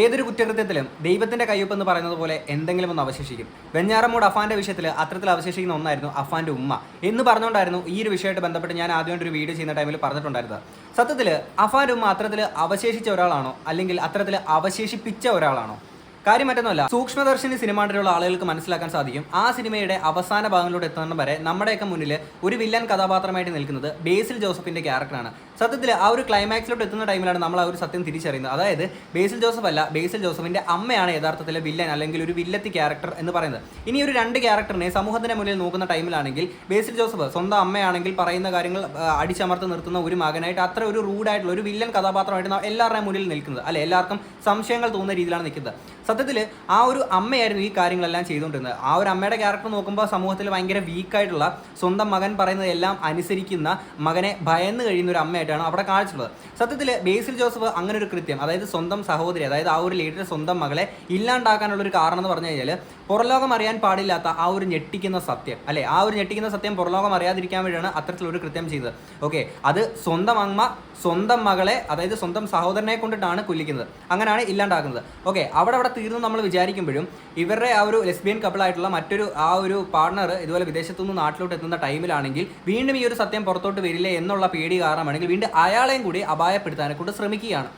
ഏതൊരു കുറ്റകൃത്യത്തിലും ദൈവത്തിന്റെ കയ്യൊപ്പ് എന്ന് പറയുന്നത് പോലെ എന്തെങ്കിലും ഒന്ന് അവശേഷിക്കും. വെഞ്ഞാറമൂട് അഫാന്റെ വിഷയത്തിൽ അത്തരത്തിൽ അവശേഷിക്കുന്ന ഒന്നായിരുന്നു അഫാന്റെ ഉമ്മ. എന്ന് പറഞ്ഞുകൊണ്ടായിരുന്നു ഈ ഒരു വിഷയമായിട്ട് ബന്ധപ്പെട്ട് ഞാൻ ആദ്യം ഒരു വീഡിയോ ചെയ്യുന്ന ടൈമിൽ പറഞ്ഞിട്ടുണ്ടായിരുന്നത്. സത്യത്തിൽ അഫാന്റെ ഉമ്മ അത്തരത്തിൽ അവശേഷിച്ച ഒരാളാണോ? അല്ലെങ്കിൽ അത്തരത്തിൽ അവശേഷിപ്പിച്ച ഒരാളാണോ? കാര്യം മറ്റൊന്നുമല്ല സൂക്ഷ്മദർശിനി സിനിമ കണ്ടിട്ടുള്ള ആളുകൾക്ക് മനസ്സിലാക്കാൻ സാധിക്കും. ആ സിനിമയുടെ അവസാന ഭാഗങ്ങളിലൂടെ എത്തുന്ന വരെ നമ്മുടെയൊക്കെ മുന്നിൽ ഒരു വില്ലൻ കഥാപാത്രമായിട്ട് നിൽക്കുന്നത് ബേസിൽ ജോസഫിന്റെ ക്യാരക്ടറാണ്. സത്യത്തിൽ ആ ഒരു ക്ലൈമാക്സിലോട്ട് എത്തുന്ന ടൈമിലാണ് നമ്മൾ ആ ഒരു സത്യം തിരിച്ചറിയുന്നത്. അതായത് ബേസിൽ ജോസഫ് അല്ല ബേസിൽ ജോസഫിന്റെ അമ്മയാണ് യഥാർത്ഥത്തിലെ വില്ലൻ അല്ലെങ്കിൽ ഒരു വില്ലത്തി ക്യാരക്ടർ എന്ന് പറയുന്നത്. ഇനി ഒരു രണ്ട് ക്യാരക്ടറിനെ സമൂഹത്തിന്റെ മുന്നിൽ നോക്കുന്ന ടൈമിലാണെങ്കിൽ ബേസിൽ ജോസഫ് സ്വന്തം അമ്മയാണെങ്കിൽ പറയുന്ന കാര്യങ്ങൾ അടിച്ചമർത്തി നിർത്തുന്ന ഒരു മകനായിട്ട് അത്ര ഒരു റൂഡായിട്ടുള്ള ഒരു വില്ലൻ കഥാപാത്രമായിട്ട് എല്ലാവരുടെയും മുന്നിൽ നിൽക്കുന്നത്. അല്ലെ എല്ലാവർക്കും സംശയങ്ങൾ തോന്നുന്ന രീതിയിലാണ് നിൽക്കുന്നത്. സത്യത്തിൽ ആ ഒരു അമ്മയായിരുന്നു ഈ കാര്യങ്ങളെല്ലാം ചെയ്തുകൊണ്ടിരുന്നത്. ആ ഒരു അമ്മയുടെ ക്യാരക്ടർ നോക്കുമ്പോൾ സമൂഹത്തിൽ ഭയങ്കര വീക്കായിട്ടുള്ള സ്വന്തം മകൻ പറയുന്നതെല്ലാം അനുസരിക്കുന്ന മകനെ ഭയന്ന് കഴിയുന്ന ഒരു അമ്മയായിട്ടാണ് അവിടെ കാണിച്ചിട്ടുള്ളത്. സത്യത്തിൽ ബേസിൽ ജോസഫ് അങ്ങനെ ഒരു കൃത്യം അതായത് സ്വന്തം സഹോദരി അതായത് ആ ഒരു ലീഡറെ സ്വന്തം മകളെ ഇല്ലാണ്ടാക്കാനുള്ള ഒരു കാരണം എന്ന് പറഞ്ഞു കഴിഞ്ഞാൽ പുറലോകം അറിയാൻ പാടില്ലാത്ത ആ ഒരു ഞെട്ടിക്കുന്ന സത്യം. അല്ലെ? ആ ഒരു ഞെട്ടിക്കുന്ന സത്യം പുറലോകം അറിയാതിരിക്കാൻ വേണ്ടിയാണ് അത്തരത്തിലൊരു കൃത്യം ചെയ്തത്. ഓക്കെ അത് സ്വന്തം അമ്മ സ്വന്തം മകളെ അതായത് സ്വന്തം സഹോദരനെ കൊണ്ടിട്ടാണ് കൊല്ലിക്കുന്നത്. അങ്ങനെയാണ് ഇല്ലാണ്ടാക്കുന്നത്. ഓക്കെ അവിടെ അവിടെ തീർന്നു നമ്മൾ വിചാരിക്കുമ്പോഴും ഇവരുടെ ആ ഒരു ലെസ്ബിയൻ കപ്പിളായിട്ടുള്ള മറ്റൊരു ആ ഒരു പാർട്ണർ ഇതുപോലെ വിദേശത്തു നിന്ന് നാട്ടിലോട്ട് എത്തുന്ന ടൈമിലാണെങ്കിൽ വീണ്ടും ഈ ഒരു സത്യം പുറത്തോട്ട് വരില്ലേ എന്നുള്ള പേടി കാരണമാണെങ്കിൽ വീണ്ടും അയാളെയും കൂടി അപായപ്പെടുത്താനെ കൊണ്ട് ശ്രമിക്കുകയാണ്.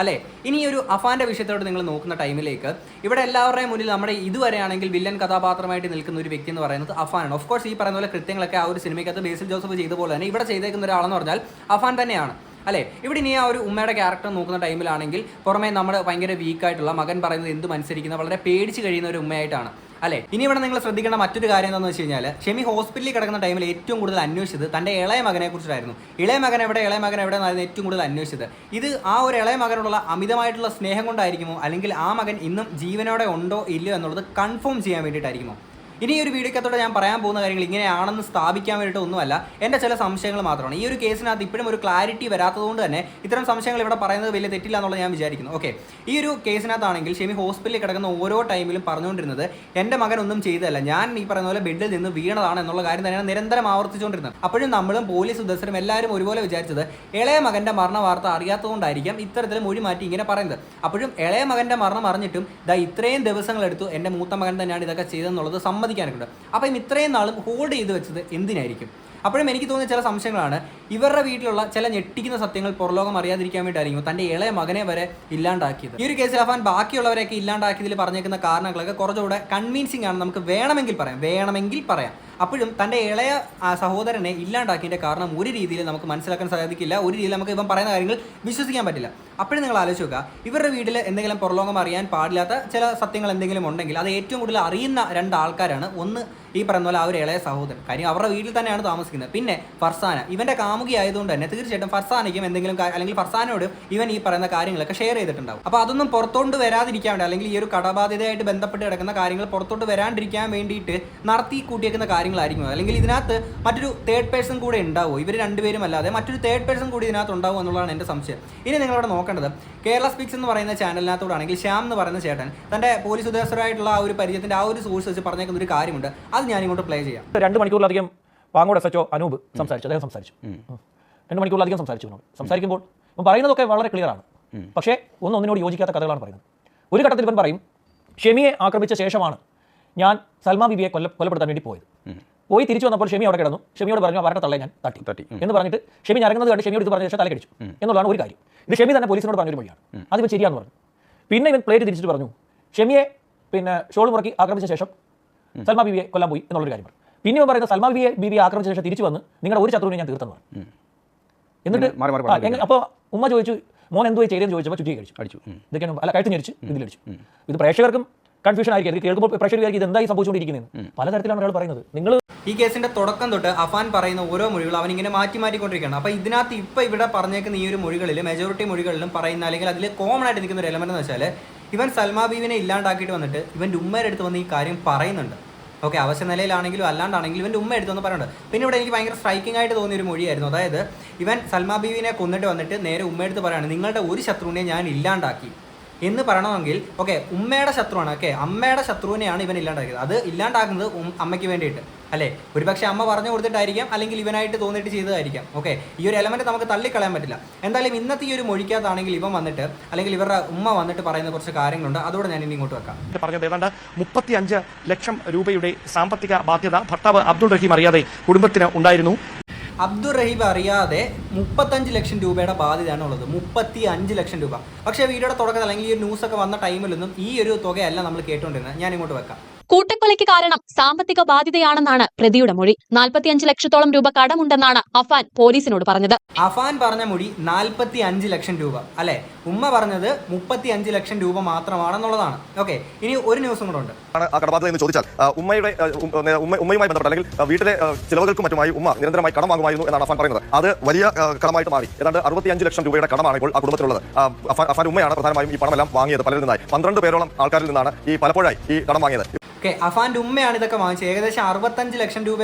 അല്ലേ? ഇനി ഒരു അഫാന്റെ വിഷയത്തോട് നിങ്ങൾ നോക്കുന്ന ടൈമിലേക്ക്. ഇവിടെ എല്ലാവരുടെയും മുന്നിൽ നമ്മുടെ ഇതുവരെയാണെങ്കിൽ വില്ലൻ കഥാപാത്രമായിട്ട് നിൽക്കുന്ന ഒരു വ്യക്തി എന്ന് പറയുന്നത് അഫാനാണ്. ഓഫ് കോഴ്സ് ഈ പറയുന്ന പോലെ കൃത്യങ്ങളൊക്കെ ആ ഒരു സിനിമയ്ക്കകത്ത് ബേസിൽ ജോസഫ് ചെയ്ത പോലെ തന്നെ ഇവിടെ ചെയ്തേക്കുന്ന ഒരാളെന്ന് പറഞ്ഞാൽ അഫാൻ തന്നെയാണ്. അല്ലേ? ഇവിടെ ഇനി ആ ഒരു ഉമ്മയുടെ ക്യാരക്ടർ നോക്കുന്ന ടൈമിലാണെങ്കിൽ പുറമേ നമ്മൾ ഭയങ്കര വീക്കായിട്ടുള്ള മകൻ പറയുന്നത് എന്തും അനുസരിക്കുന്ന വളരെ പേടിച്ച് കഴിയുന്ന ഒരു ഉമ്മയായിട്ടാണ്. അല്ലേ? ഇനി ഇവിടെ നിങ്ങൾ ശ്രദ്ധിക്കേണ്ട മറ്റൊരു കാര്യം എന്താണെന്ന് വെച്ച് കഴിഞ്ഞാൽ ഷെമി ഹോസ്പിറ്റലിൽ കിടക്കുന്ന ടൈമിൽ ഏറ്റവും കൂടുതൽ അന്വേഷിച്ചത് തന്റെ ഇളയ മകനെ കുറിച്ചായിരുന്നു ഇളയ മകൻ എവിടെ ഇളയ മകൻ എവിടെ എന്നായിരുന്നു ഏറ്റവും കൂടുതൽ അന്വേഷിച്ചത്. ഇത് ആ ഒരു ഇളയ മകനോടുള്ള അമിതമായിട്ടുള്ള സ്നേഹം കൊണ്ടായിരിക്കുമോ? അല്ലെങ്കിൽ ആ മകൻ ഇന്നും ജീവനോടെ ഉണ്ടോ ഇല്ലയോ എന്നുള്ളത് കൺഫേം ചെയ്യാൻ വേണ്ടിയിട്ടായിരിക്കുമോ? ഇനി ഈ ഒരു വീഡിയോക്കത്തോടെ ഞാൻ പറയാൻ പോകുന്ന കാര്യങ്ങൾ ഇങ്ങനെയാണെന്ന് സ്ഥാപിക്കാൻ വേണ്ടിയിട്ട് ഒന്നുമല്ല. എന്റെ ചില സംശയങ്ങൾ മാത്രമാണ്. ഈ ഒരു കേസിനകത്ത് ഇപ്പോഴും ഒരു ക്ലാരിറ്റി വരാത്തതുകൊണ്ട് തന്നെ ഇത്തരം സംശയങ്ങൾ ഇവിടെ പറയുന്നത് വലിയ തെറ്റില്ല എന്നുള്ളത് ഞാൻ വിചാരിക്കുന്നു. ഓക്കെ ഈ ഒരു കേസിനകത്താണെങ്കിൽ ഷെമി ഹോസ്പിറ്റലിൽ കിടക്കുന്ന ഓരോ ടൈമിലും പറഞ്ഞുകൊണ്ടിരുന്നത് എന്റെ മകൻ ഒന്നും ചെയ്തതല്ല. ഞാൻ ഈ പറയുന്ന പോലെ ബെഡിൽ നിന്ന് വീണതാണ് എന്നുള്ള കാര്യം തന്നെയാണ് നിരന്തരം ആവർത്തിച്ചുകൊണ്ടിരുന്നത്. അപ്പോഴും നമ്മളും പോലീസ് ഉദ്യോഗസ്ഥരും എല്ലാവരും ഒരുപോലെ വിചാരിച്ചത് ഇളയ മകന്റെ മരണ വാർത്ത അറിയാത്തതുകൊണ്ടായിരിക്കാം ഇത്തരത്തിൽ മൊഴി മാറ്റി ഇങ്ങനെ പറയുന്നത്. അപ്പോഴും ഇളയ മകന്റെ മരണം അറിഞ്ഞിട്ടും ദാ ഇത്രയും ദിവസങ്ങളെടുത്തു എന്റെ മൂത്ത മകൻ തന്നെയാണ് ഇതൊക്കെ ചെയ്തതെന്നുള്ളത് അപ്പോൾ ഇന്ന് ഇത്രയും നാളും ഹോൾഡ് ചെയ്ത് വെച്ചത് എന്തിനായിരിക്കും? അപ്പോഴും എനിക്ക് തോന്നിയ ചില സംശയങ്ങളാണ്. ഇവരുടെ വീട്ടിലുള്ള ചില ഞെട്ടിക്കുന്ന സത്യങ്ങൾ പുറലോകം അറിയാതിരിക്കാൻ വേണ്ടിയിട്ടായിരിക്കും തന്റെ ഇളയ മകനെ വരെ ഇല്ലാണ്ടാക്കിയത്. ഈ ഒരു കേസിൽ അഫാൻ ബാക്കിയുള്ളവരെയൊക്കെ ഇല്ലാണ്ടാക്കിയതിൽ പറഞ്ഞേക്കുന്ന കാരണങ്ങളൊക്കെ കുറച്ചുകൂടെ കൺവിൻസിംഗ് ആണ് നമുക്ക് വേണമെങ്കിൽ പറയാം. വേണമെങ്കിൽ പറയാം. അപ്പോഴും തന്റെ ഇളയ സഹോദരനെ ഇല്ലാണ്ടാക്കിയതിന്റെ കാരണം ഒരു രീതിയിൽ നമുക്ക് മനസ്സിലാക്കാൻ സാധിക്കില്ല. ഒരു രീതിയിൽ നമുക്ക് ഇവൻ പറയുന്ന കാര്യങ്ങൾ വിശ്വസിക്കാൻ പറ്റില്ല. അപ്പോഴും നിങ്ങൾ ആലോചിച്ച് നോക്കുക. ഇവരുടെ വീട്ടിൽ എന്തെങ്കിലും പുറലോകം അറിയാൻ പാടില്ലാത്ത ചില സത്യങ്ങൾ എന്തെങ്കിലും ഉണ്ടെങ്കിൽ അത് ഏറ്റവും കൂടുതൽ അറിയുന്ന രണ്ട് ആൾക്കാരാണ്. ഒന്ന് ഈ പറയുന്ന പോലെ ആ ഒരു ഇളയ സഹോദരൻ. കാര്യം അവരുടെ വീട്ടിൽ തന്നെയാണ് താമസിക്കുന്നത്. പിന്നെ ഫർസാന. ഇവന്റെ കാമുകി ആയതുകൊണ്ട് തന്നെ തീർച്ചയായിട്ടും ഫർസാനയ്ക്കും എന്തെങ്കിലും അല്ലെങ്കിൽ ഫർസാനോട് ഇവൻ ഈ പറയുന്ന കാര്യങ്ങളൊക്കെ ഷെയർ ചെയ്തിട്ടുണ്ടാവും. അപ്പോൾ അതൊന്നും പുറത്തോട്ട് വരാതിരിക്കാൻ വേണ്ടി അല്ലെങ്കിൽ ഈ ഒരു കടബാധ്യതയായിട്ട് ബന്ധപ്പെട്ട് കിടക്കുന്ന കാര്യങ്ങൾ പുറത്തോട്ട് വരാണ്ടിരിക്കാൻ വേണ്ടിയിട്ട് നടത്തി കൂട്ടിയേക്കുന്ന കാര്യങ്ങളായിരിക്കും അല്ലെങ്കിൽ ഇതിനകത്ത് മറ്റൊരു തേർഡ് പേഴ്സൺ കൂടെ ഉണ്ടാവുമോ? ഇവർ രണ്ടുപേരും അല്ലാതെ മറ്റൊരു തേർഡ് പേഴ്സൺ കൂടി ഇതിനകത്ത് ഉണ്ടാവും എന്നുള്ളതാണ് എന്റെ സംശയം. ഇനി നിങ്ങളിവിടെ നോക്കേണ്ടത് കേരള സ്പീക്സ് എന്ന് പറയുന്ന ചാനലിനകത്തോടാണെങ്കിൽ ശ്യാം എന്ന് പറയുന്ന ചേട്ടൻ തന്റെ പോലീസ് ഉദ്യോഗസ്ഥരായിട്ടുള്ള ആ ഒരു പരിചയത്തിന്റെ ആ ഒരു സോഴ്സ് വെച്ച് പറഞ്ഞേക്കുന്ന ഒരു കാര്യമുണ്ട്. അത് ഞാൻ ഇങ്ങോട്ട് പ്ലേ ചെയ്യാം. രണ്ട് മണിക്കൂറിലധികം വാങ്ങോട് എസ് എച്ച് അനൂപ് സംസാരിച്ചു അദ്ദേഹം സംസാരിച്ചു. രണ്ട് മണിക്കൂറിലധികം സംസാരിച്ചു സംസാരിക്കുമ്പോൾ ഇവൻ പറയുന്നതൊക്കെ വളരെ ക്ലിയർ ആണ്. പക്ഷേ ഒന്നും ഒന്നിനോട് യോജിക്കാത്ത കഥകളാണ് പറയുന്നത്. ഒരു ഘട്ടത്തിൽ ഇവൻ പറയും ഷെമിയെ ആക്രമിച്ച ശേഷമാണ് ഞാൻ സൽമാ ബിബിയെ കൊല്ല കൊലപ്പെടുത്താൻ വേണ്ടി പോയത്. പോയി തിരിച്ചു വന്നപ്പോൾ ഷെമി അവിടെ കിടന്നു. ഷെമിയോട് പറഞ്ഞു അവരുടെ തള്ളെ ഞാൻ തട്ടി. തട്ടി. എന്ന് പറഞ്ഞിട്ട് ഷെമി ഞരങ്ങുന്നത് കണ്ട് ഷെമിയോട് ഇത് പറഞ്ഞ ശേഷം തലക്കടിച്ചു. എന്നുള്ളതാണ് ഒരു കാര്യം. ഇത് ഷെമി തന്നെ പോലീസിനോട് പറഞ്ഞൊരു മൊഴിയാണ്. അത് ഇവൻ ശരിയാന്ന് പറഞ്ഞു. പിന്നെ ഇവൻ പ്ലേറ്റ് തിരിച്ചിട്ട് പറഞ്ഞു ഷെമിയെ പിന്നെ ഷോൾ മുറക്കി ആക്രമിച്ച ശേഷം സൽമാ ബിബിയെ കൊല്ലാൻ പോയി എന്നുള്ളൊരു കാര്യം പറഞ്ഞു. പിന്നെ ഇവൻ പറയുന്നത് സൽമാ ബിബിയെ ബിബിയെ ആക്രമിച്ച ശേഷം തിരിച്ചു വന്ന് നിങ്ങളുടെ ഒരു ശത്രുവിനെ ഞാൻ തീർത്തെന്ന് പറഞ്ഞു. എന്നിട്ട് അപ്പോൾ ഉമ്മ ചോദിച്ചു മോൻ എന്തോ ചെയ്തെന്ന് ചോദിച്ചപ്പോൾ ചുറ്റി കഴിച്ചു അടിച്ചു. ഇതൊക്കെയാണ് അല്ല കഴുത്ത് ഞരിച്ചു ഇതിലടിച്ചു. ഇത് പ്രേക്ഷകർക്കും കൺഫ്യൂഷൻ ആയിരിക്കും. ഇത് കേൾക്കുമ്പോൾ പ്രേക്ഷകർക്ക് വിചാരിക്കും ഇത് എന്തായി സംഭവിച്ചുകൊണ്ടിരിക്കുന്നത് പലതരത്തിലാണ് ഒരാൾ പറയുന്നത്. നിങ്ങൾ ഈ കേസിന്റെ തുടക്കം തൊട്ട് അഫാൻ പറയുന്ന ഓരോ മൊഴികൾ അവൻ ഇങ്ങനെ മാറ്റി മാറ്റിക്കൊണ്ടിരിക്കുകയാണ്. അപ്പോൾ ഇതിനകത്ത് ഇപ്പോൾ ഇവിടെ പറഞ്ഞേക്കുന്ന ഈ ഒരു മൊഴികളിൽ മെജോറിറ്റി മൊഴികളിലും പറയുന്ന അല്ലെങ്കിൽ അതിൽ കോമൺ ആയിട്ട് നിൽക്കുന്ന ഒരു എലമെന്റ് എന്ന് വെച്ചാൽ ഇവൻ സൽമാ ബീവിനെ ഇല്ലാണ്ടാക്കിയിട്ട് വന്നിട്ട് ഇവന്റെ ഉമ്മയുടെ അടുത്ത് വന്ന് ഈ കാര്യം പറയുന്നുണ്ട്. ഓക്കെ അവശ്യ നിലയിലാണെങ്കിലും അല്ലാണ്ടാണെങ്കിലും ഇവന്റെ ഉമ്മ എടുത്തെന്ന് പറയുന്നുണ്ട് പിന്നെ ഇവിടെ എനിക്ക് ഭയങ്കര സ്ട്രൈക്കിംഗ് ആയിട്ട് തോന്നിയ ഒരു മൊഴിയായിരുന്നു. അതായത് ഇവൻ സൽമാ ബീവിനെ കൊന്നിട്ട് വന്നിട്ട് നേരെ ഉമ്മ എടുത്ത് പറയാണ് നിങ്ങളുടെ ഒരു ശത്രുവിനെ ഞാൻ ഇല്ലാണ്ടാക്കി. എന്ന് പറയണമെങ്കിൽ ഓക്കെ ഉമ്മയുടെ ശത്രുവാണ് ഓക്കെ അമ്മയുടെ ശത്രുവിനെയാണ് ഇവൻ ഇല്ലാണ്ടാക്കിയത്. അത് ഇല്ലാണ്ടാക്കുന്നത് അമ്മയ്ക്ക് വേണ്ടിയിട്ട്. അല്ലേ? ഒരുപക്ഷെ അമ്മ പറഞ്ഞു കൊടുത്തിട്ടായിരിക്കാം അല്ലെങ്കിൽ ഇവനായിട്ട് തോന്നിയിട്ട് ചെയ്തതായിരിക്കാം. ഓക്കെ ഈ ഒരു എലമെന്റ് നമുക്ക് തള്ളിക്കളയാൻ പറ്റില്ല. എന്തായാലും ഇന്നത്തെ ഈ ഒരു മൊഴിക്കകത്താണെങ്കിൽ ഇവൻ വന്നിട്ട് അല്ലെങ്കിൽ ഇവരുടെ ഉമ്മ വന്നിട്ട് പറയുന്ന കുറച്ച് കാര്യങ്ങളുണ്ട്. അതോടെ ഞാൻ ഇനി ഇങ്ങോട്ട് വെക്കാം. പറഞ്ഞത് ഏതാണ്ട് മുപ്പത്തി അഞ്ച് ലക്ഷം രൂപയുടെ സാമ്പത്തിക ബാധ്യത ഭർത്താവ് അബ്ദുൾ റഹീം അറിയാതെ കുടുംബത്തിന് ഉണ്ടായിരുന്നു. അബ്ദുൾ റഹീബ് അറിയാതെ മുപ്പത്തഞ്ച് ലക്ഷം രൂപയുടെ ബാധ്യതയാണ് ഉള്ളത് മുപ്പത്തി അഞ്ച് ലക്ഷം രൂപ. പക്ഷേ വീഡിയോയുടെ തുടക്കത്തിൽ അല്ലെങ്കിൽ ഈ ന്യൂസൊക്കെ വന്ന ടൈമിലൊന്നും ഈ ഒരു തുകയല്ല നമ്മൾ കേട്ടുകൊണ്ടിരുന്നത് ഞാൻ ഇങ്ങോട്ട് വെക്കാം. കൂട്ടക്കൊലയ്ക്ക് കാരണം സാമ്പത്തിക ബാധ്യതയാണെന്നാണ് പ്രതിയുടെ മൊഴി. നാൽപ്പത്തിയഞ്ച് ലക്ഷത്തോളം രൂപ കടമുണ്ടെന്നാണ് അഫാൻ പോലീസിനോട് പറഞ്ഞത്. അഫാൻ പറഞ്ഞ മൊഴി നാൽപ്പത്തി അഞ്ച് ലക്ഷം രൂപ അല്ലെ? ഉമ്മ പറഞ്ഞത് മുപ്പത്തി അഞ്ച് ലക്ഷം രൂപ മാത്രമാണെന്നുള്ളതാണ്. ഓക്കെ ഇനി ഒരു ന്യൂസും കൂടെ ഉണ്ട്. ആ കടബാധ്യത എന്ന് ചോദിച്ചാൽ ഉമ്മയുടെ ഉമ്മ- ഉമ്മയുമായി ബന്ധപ്പെട്ട അല്ലെങ്കിൽ വീട്ടിലെ ചിലവുകൾക്ക് മറ്റുമായി ഉമ്മ നിരന്തരമായി കടം വാങ്ങുമായിരുന്നു എന്നാണ് അഫാൻ പറയുന്നത്. അത് വലിയ കടമായിട്ട് മാറി. ഏതാണ്ട് അറുപത്തിയഞ്ച് ലക്ഷം രൂപയുടെ കടമാണ് ഇപ്പോൾ ആ കുടുംബത്തിലുള്ളത്. അഫാൻ അഫാൻ ഉമ്മയാണ് പ്രധാനമായും ഈ പണമെല്ലാം വാങ്ങിയത് പലരിൽ നിന്നായി പന്ത്രണ്ട് പേരോളം ആൾക്കാരിൽ നിന്നാണ് ഈ പലപ്പോഴായി ഈ കടം വാങ്ങിയത്. ഓക്കെ അഫാന്റെ ഉമ്മയാണ് ഇതൊക്കെ വാങ്ങിച്ചത്. ഏകദേശം അറുപത്തഞ്ച് ലക്ഷം രൂപ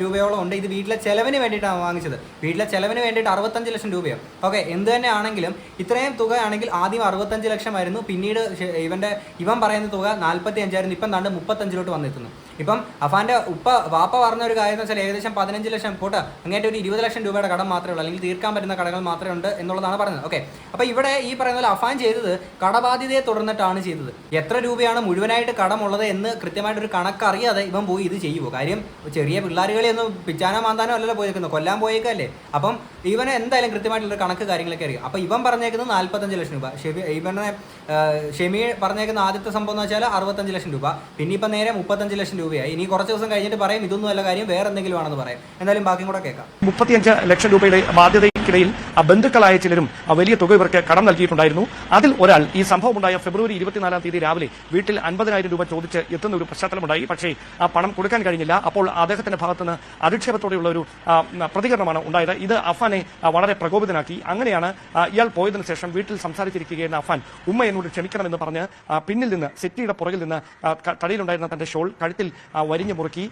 രൂപയോളം ഉണ്ട് ഇത് വീട്ടിലെ ചെലവിന് വേണ്ടിയിട്ടാണ് വാങ്ങിച്ചത്. വീട്ടിലെ ചെലവിന് വേണ്ടിയിട്ട് അറുപത്തഞ്ച് ലക്ഷം രൂപയോ? ഓക്കെ എന്ത് തന്നെ ആണെങ്കിലും ഇത്രയും തുക ആണെങ്കിൽ ആദ്യം അറുപത്തഞ്ച് ലക്ഷമായിരുന്നു പിന്നീട് ഇവന്റെ ഇവൻ പറയുന്ന തുക നാൽപ്പത്തി അഞ്ചായിരുന്നു ഇപ്പം താണ്ട് മുപ്പത്തഞ്ചിലോട്ട് വന്നെത്തുന്നു ഇപ്പം അഫാന്റെ ഉപ്പ വാപ്പ പറഞ്ഞ ഒരു കാര്യം എന്ന് വെച്ചാൽ ഏകദേശം പതിനഞ്ച് ലക്ഷം പോട്ടെ അങ്ങേറ്റ ഒരു ഇരുപത് ലക്ഷം രൂപയുടെ കടം മാത്രമേ ഉള്ളൂ അല്ലെങ്കിൽ തീർക്കാൻ പറ്റുന്ന കടകൾ മാത്രമേ ഉണ്ട് എന്നുള്ളതാണ് പറഞ്ഞത്. ഓക്കെ അപ്പോൾ ഇവിടെ ഈ പറയുന്ന പോലെ അഫാൻ ചെയ്തത് കടബാധ്യതയെ തുടർന്നിട്ടാണ് ചെയ്തത്. എത്ര രൂപയാണ് മുഴുവനായിട്ട് കടമുള്ളത് എന്ന് കൃത്യമായിട്ടൊരു കണക്കറിയാതെ ഇവൻ പോയി ഇത് ചെയ്യുമോ കാര്യം ചെറിയ പിള്ളേരുകളെ ഒന്നും പിച്ചാനോ മാന്താനോ അല്ലല്ലോ പോയിരിക്കുന്നത് കൊല്ലാൻ പോയേക്കല്ലേ? അപ്പം ഇവനെ എന്തായാലും കൃത്യമായിട്ടുള്ള കണക്ക് കാര്യങ്ങളൊക്കെ അറിയാം. അപ്പോൾ ഇവൻ പറഞ്ഞേക്കുന്നത് നാൽപ്പത്തഞ്ച് ലക്ഷം രൂപ. ഇവനെ ഷെമി പറഞ്ഞേക്കുന്ന ആദ്യത്തെ സംഭവം എന്ന് വെച്ചാൽ അറുപത്തഞ്ച് ലക്ഷം രൂപ. പിന്നെ ഇപ്പം നേരെ മുപ്പത്തഞ്ച് ലക്ഷം രൂപയായി. ഇനി കുറച്ച് ദിവസം കഴിഞ്ഞിട്ട് പറയും ഇതൊന്നും അല്ല കാര്യം വേറെ എന്തെങ്കിലും ആണെന്ന് പറയും. എന്തായാലും ബാക്കിയും കൂടെ കേൾക്കാം. മുപ്പത്തിയഞ്ച് ലക്ഷം രൂപയുടെ ബാധ്യതയ്ക്കിടയിൽ ബന്ധുക്കളായ ചിലരും ആ വലിയ തുക ഇവർക്ക് കടം നൽകിയിട്ടുണ്ടായിരുന്നു. അതിൽ ഒരാൾ ഈ സംഭവം ഉണ്ടായ ഫെബ്രുവരി ഇരുപത്തിനാലാം തീയതി രാവിലെ വീട്ടിൽ അൻപതിനായിരം രൂപ ചോദിച്ച് എത്തുന്ന ഒരു പശ്ചാത്തലമുണ്ടായി. പക്ഷേ ആ പണം കൊടുക്കാൻ കഴിഞ്ഞില്ല. അപ്പോൾ അദ്ദേഹത്തിന്റെ ഭാഗത്തുനിന്ന് അധിക്ഷേപത്തോടെയുള്ള ഒരു പ്രതികരണമാണ് ഉണ്ടായത്. ഇത് അഫാനെ വളരെ പ്രകോപിതനാക്കി. അങ്ങനെയാണ് ഇയാൾ പോയതിനു ശേഷം വീട്ടിൽ സംസാരിച്ചിരിക്കുകയെന്ന അഫാൻ ഉമ്മ എന്നോട് ക്ഷമിക്കണമെന്ന് പറഞ്ഞ് പിന്നിൽ നിന്ന് സെറ്റിയുടെ പുറകിൽ നിന്ന് തടയിലുണ്ടായിരുന്ന തന്റെ ഷോൾ കഴുത്തിൽ വരിഞ്ഞു മുറുക്കി